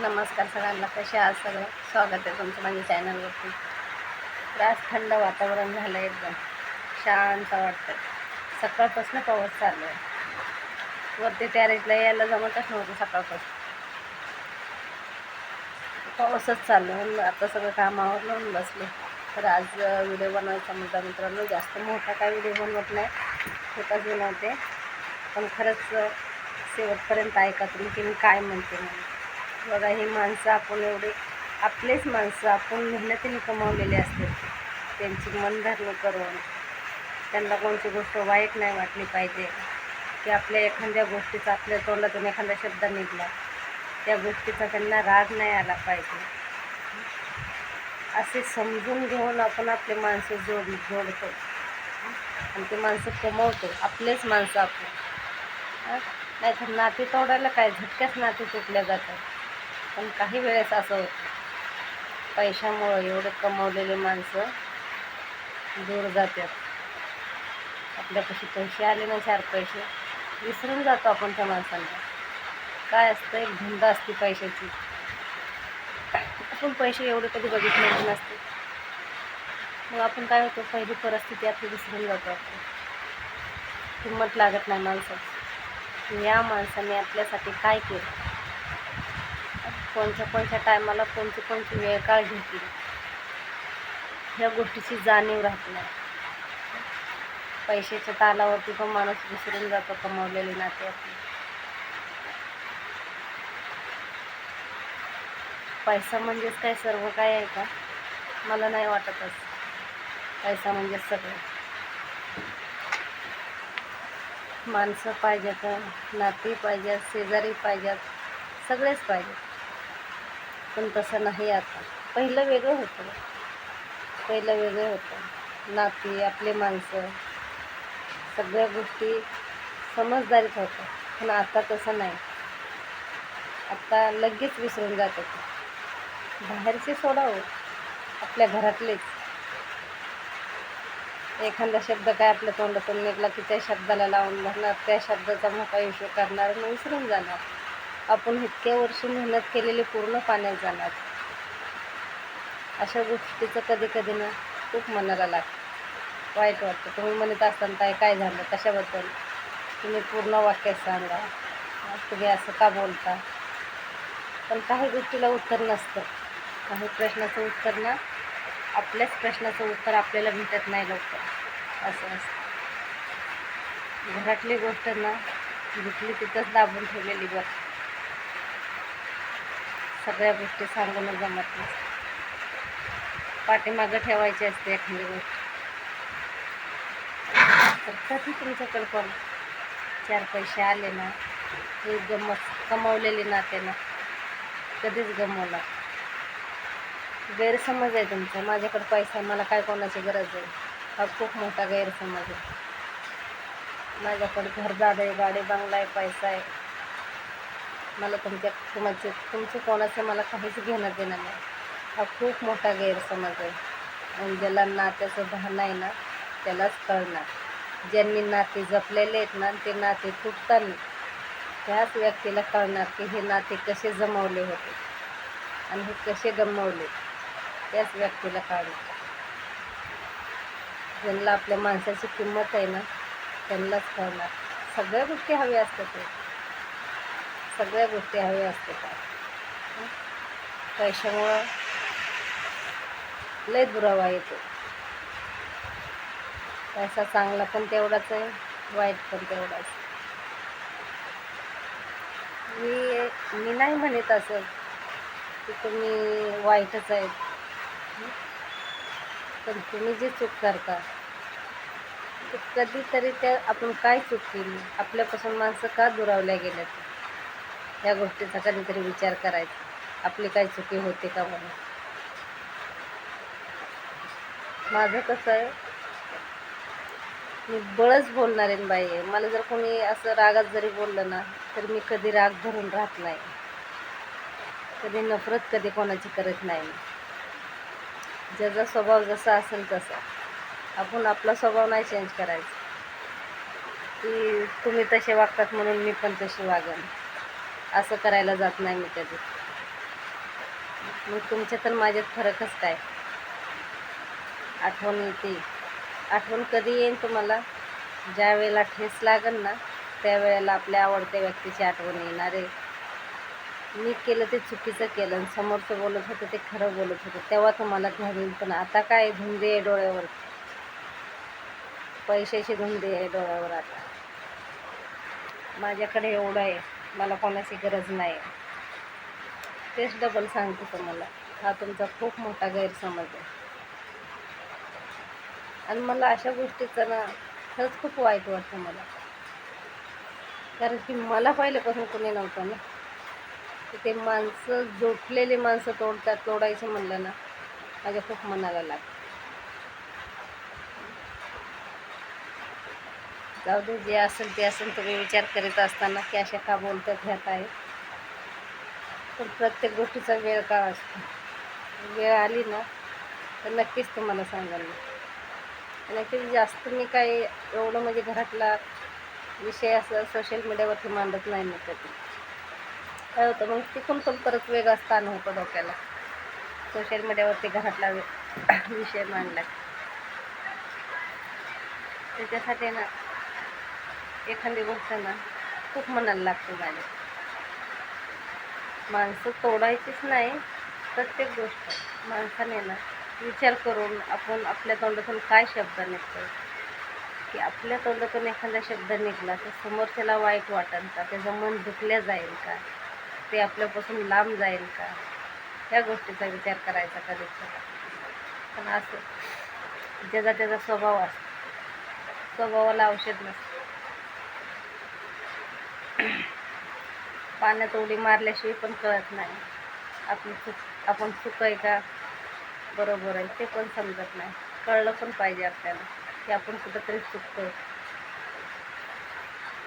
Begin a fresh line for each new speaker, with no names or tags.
नमस्कार सगळ्यांना कसे आज सगळं? स्वागत आहे तुमचं माझ्या चॅनलवरती. तर आज थंड वातावरण झालं एकदम. शांत वाटतं सकाळपासून पाऊस चालू आहे. वरती टॅरेजला यायला जमतच नव्हतं सकाळपासून. पाऊसच चालू आहे. म्हणून आता सगळं कामावर लावून बसले. तर आज व्हिडिओ बनवायचा मुद्दा मित्रांनो जास्त मोठा काय व्हिडिओ बनवत नाही. छोटाच बनवते पण खरंच शेवटपर्यंत ऐका तुम्ही की मी काय म्हणते म्हणून. बघा ही माणसं आपण एवढे आपलेच माणसं आपण मेहनतीने कमावलेले असते त्यांची मनधरणी करून त्यांना कोणती गोष्ट वाईट नाही वाटली पाहिजे की आपल्या एखाद्या गोष्टीचा आपल्या तोंडातून एखादा शब्द निघला त्या गोष्टीचा त्यांना राग नाही आला पाहिजे. असे समजून घेऊन आपण आपले माणसं जोड जोडतो. आणि ते माणसं कमवतो. आपलेच माणसं आपण. नाही तर नाते तोडायला काय? झटक्याच नाते तुटल्या जातात. पण काही वेळेस असं होतं पैशामुळं एवढे कमवलेले माणसं दूर जातात. आपल्यापाशी पैसे आले ना चार पैसे विसरून जातो आपण त्या माणसांना. काय असतं? एक धंदा असते पैशाची. आपण पैसे एवढे कधी बघितलेले नसते. मग आपण काय होतो? पहिली परिस्थिती आपली विसरून जातो आपण. किंमत लागत नाही माणसाची. या माणसाने आपल्यासाठी काय केलं? कोणत्या कोणत्या टायमाला कोणती कोणती वेळ काळ घेतली ह्या गोष्टीची जाणीव राहत नाही. पैशाच्या तालावरती पण माणूस विसरून जातो कमावलेले नाते आपले. पैसा म्हणजेच काय? सर्व काय आहे का? मला नाही वाटत असं. पैसा म्हणजेच सगळं. माणसं पाहिजेत नाती पाहिजेत शेजारी पाहिजेत सगळेच पाहिजेत. पण तसं नाही आता. पहिलं वेगळं होतं. पहिलं वेगळं होतं. नाती आपले माणसं सगळ्या गोष्टी समजदारीत होत्या. पण आता तसं नाही. आता लगेच विसरून जातात. बाहेरचे सोडावं. आपल्या घरातलेच. एखादा शब्द काय आपल्या तोंडातून निघला की त्या शब्दाला लावून धरणार त्या शब्दाचा मोठा इश्यू करणार मग विसरून जाणार. आपण इतक्या वर्ष मेहनत केलेली पूर्ण पाण्यात जाणार. अशा गोष्टीचं कधी कधी ना खूप मनाला लागतं. वाईट वाटतं. तुम्ही म्हणत असताना काय काय झालं? कशाबद्दल? तुम्ही पूर्ण वाक्यात सांगा. तुम्ही असं का बोलता? पण काही गोष्टीला उत्तर नसतं. काही प्रश्नाचं उत्तर ना आपल्याच प्रश्नाचं उत्तर आपल्याला भेटत नाही लवकर. असं असतं. घरातली गोष्ट ना घेतली तिथंच दाबून ठेवलेली बस. सगळ्या गोष्टी सांगूनच जमत नसतं पाठीमागं ठेवायची असते एखादी गोष्ट. तर कधी तुमच्याकडे पण चार पैसे आले ना हे गमत कमवलेले नात्यानं कधीच गमवला गैरसमज आहे तुमचा. माझ्याकडे पैसा आहे मला काय कोणाची गरज आहे? हा खूप मोठा गैरसमज आहे. माझ्याकडे घरदार आहे गाडी बंगला आहे पैसा आहे. मला तुमच्या तुमचे तुमचं कोणाचं मला काहीच घेणं देणं नाही. हा खूप मोठा गैरसमज आहे. आणि ज्याला नात्याचं भान आहे ना त्यालाच कळणार. ज्यांनी नाते जपलेले आहेत ना ते नाते तुटताना त्याच व्यक्तीला कळणार की हे नाते कसे जमवले होते. आणि हे कसे गमवले. त्याच व्यक्तीला कळणार. ज्यांना आपल्या माणसाची किंमत आहे ना त्यांनाच कळणार. सगळ्या गोष्टी हव्या असतात. ते सगळ्या गोष्टी हव्या असतात. पैशामुळं लय दुरावा येतो. पैसा चांगला पण तेवढाच आहे वाईट पण तेवढाच. मी मी नाही म्हणत असं की तुम्ही वाईटच आहेत. पण तुम्ही जे चूक करता ते कधीतरी त्या आपण काय चूक केली? आपल्यापासून माणसं का दुरावल्या गेल्यात? या गोष्टीचा कधीतरी विचार करायचा. आपली काय चुकी होते का म्हणून. माझं कसं आहे मी बळच बोलणारे बाई. आहे मला जर कोणी असं रागात जरी बोललं ना तर मी कधी राग धरून राहत नाही. कधी नफरत कधी कोणाची करत नाही ज्याचा स्वभाव जसा असेल तसा. आपण आपला स्वभाव नाही चेंज करायचा. की तुम्ही तसे वागतात म्हणून मी पण तशी वागेन. असं करायला जात नाही मी कधी. मग तुमच्यात आणि माझ्यात फरकच काय? आठवण येते. आठवण कधी येईन तुम्हाला? ज्या वेळेला ठेस लागेल ना त्यावेळेला आपल्या आवडत्या व्यक्तीची आठवण येणार आहे. मी केलं ते चुकीचं केलं. आणि समोरचं बोलत होतं ते खरं बोलत होतं. तेव्हा तुम्हाला ध्यान येईल. पण आता काय? धुंदी आहे डोळ्यावर. पैशाची धुंदी आहे डोळ्यावर आता. माझ्याकडे एवढं आहे. मला कोणाची गरज नाही. तेच डबल सांगते तुम्हाला. हा तुमचा खूप मोठा गैरसमज आहे. आणि मला अशा गोष्टीचं ना खरंच खूप वाईट वाटतं मला. कारण की मला पहिल्यापासून कोणी नव्हतं ना. ते माणसं जोडलेली माणसं तोडतात तोडायचं म्हणलं ना माझ्या खूप मनाला लागतं. जाऊ दे जे असेल ते असेल तुम्ही विचार करीत असताना की अशा का बोलतात ह्यात आहे पण प्रत्येक गोष्टीचा वेळ का असतो? वेळ आली ना तर नक्कीच तुम्हाला सांगाल मी. ॲक्च्युली जास्त मी काही एवढं म्हणजे घरातला विषय असं सोशल मीडियावरती मांडत नाही ना कधी. काय होतं मग तिथून पण परत वेगळा स्थान होतं डोक्याला. सोशल मीडियावरती घरातला विषय मांडला. त्याच्यासाठी ना एखादी गोष्ट ना खूप मनाला लागते माझ्या माणसं तोडायचीच नाही प्रत्येक गोष्ट. माणसाने ना विचार करून आपण आपल्या तोंडातून काय शब्द निघतो की आपल्या तोंडातून एखादा शब्द निघाला तर समोरच्याला वाईट वाटेल का? त्याचं मन दुखल्या जाईल का? ते आपल्यापासून लांब जाईल का? या गोष्टीचा विचार करायचा कधीच कधी पण असं ज्याचा त्याचा स्वभाव असतो. स्वभावाला औषध नसतं. पाण्यात उडी मारल्याशिवाय पण कळत नाही. आपली चुक आपण चुक आहे का? बरोबर आहे. ते पण समजत नाही. कळलं पण पाहिजे आपल्याला की आपण कुठंतरी चुकतो